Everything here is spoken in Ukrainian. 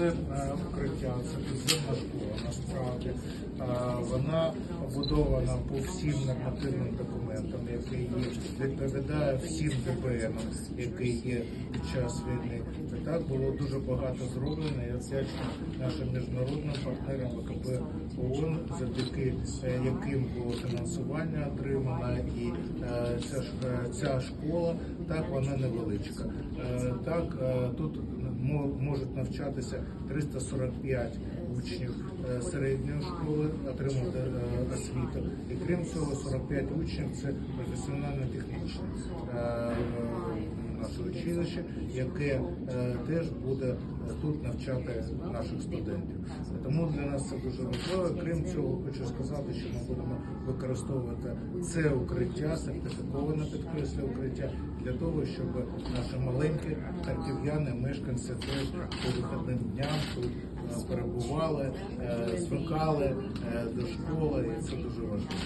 Це е, укриття, це підземна школа. Насправді Е, вона побудована по всім нормативним документам, які є, відповідає всім ДБН, які є під час війни. І так було дуже багато зроблено. Я вдячний нашим міжнародним партнерам ВКП ООН, завдяки е, яким було фінансування отримано, і ця школа так вона невеличка. Так е, тут можуть навчатися 345 учнів е, середньої школи, отримати е, освіту. І крім цього, 45 учнів це професіонально-технічне е, наше училище, яке е, теж буде тут навчати наших студентів. Тому для нас це дуже важливо. Крім цього, хочу сказати, що ми будемо використовувати це укриття, сертифіковане підкреслю укриття для того, щоб наші маленькі харків'яни, мешканці теж по вихідним дням тут е, перебували, звикали е, до школи, і це дуже важливо.